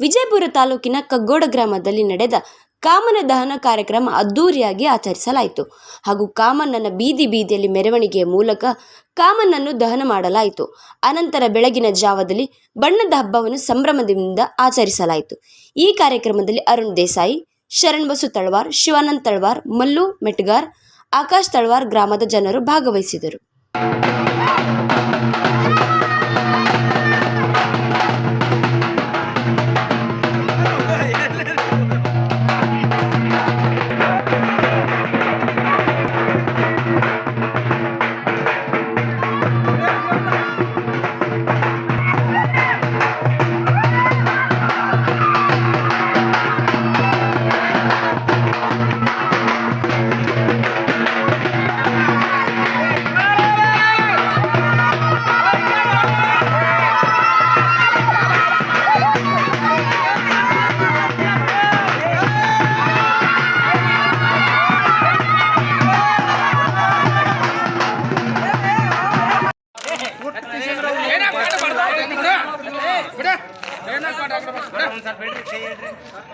ವಿಜಯಪುರ ತಾಲೂಕಿನ ಕಗ್ಗೋಡ ಗ್ರಾಮದಲ್ಲಿ ನಡೆದ ಕಾಮನ ದಹನ ಕಾರ್ಯಕ್ರಮ ಅದ್ದೂರಿಯಾಗಿ ಆಚರಿಸಲಾಯಿತು. ಹಾಗೂ ಕಾಮನ್ನನ ಬೀದಿ ಬೀದಿಯಲ್ಲಿ ಮೆರವಣಿಗೆಯ ಮೂಲಕ ಕಾಮನನ್ನು ದಹನ ಮಾಡಲಾಯಿತು. ಅನಂತರ ಬೆಳಗಿನ ಜಾವದಲ್ಲಿ ಬಣ್ಣದ ಹಬ್ಬವನ್ನು ಸಂಭ್ರಮದಿಂದ ಆಚರಿಸಲಾಯಿತು. ಈ ಕಾರ್ಯಕ್ರಮದಲ್ಲಿ ಅರುಣ್ ದೇಸಾಯಿ, ಶರಣ್ ಬಸು ತಳವಾರ್, ಶಿವಾನಂದ್ ತಳವಾರ್, ಮಲ್ಲು ಮೆಟ್ಗಾರ್, ಆಕಾಶ್ ತಳವಾರ್ ಗ್ರಾಮದ ಜನರು ಭಾಗವಹಿಸಿದರು.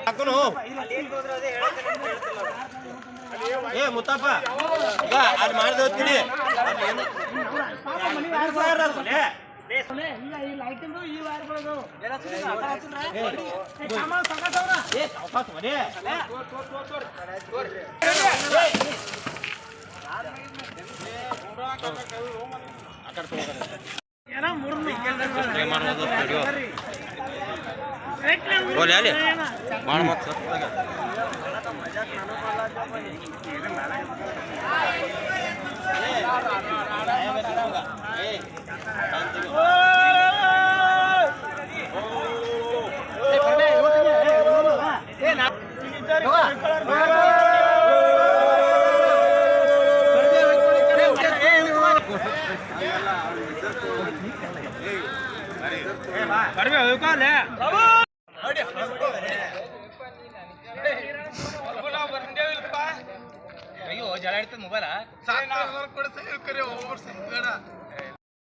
ಹಾಕುನು ಏ ಮುತ್ತಪ್ಪ ಈಗ ಅದು ಮಾಡಿದ ಅದು ಏನು? ಏ ಸಾವ್ಕಾಸ್ ಮನೆ. ಆ ಕಡೆ ತಗೋತಾರೆ. ಏನ್ ಮಾಡೋದು ಇಡ್ತದ ಬೋಲೆ ಸಾಕು. ಜಲ ಮೊಬೈಲ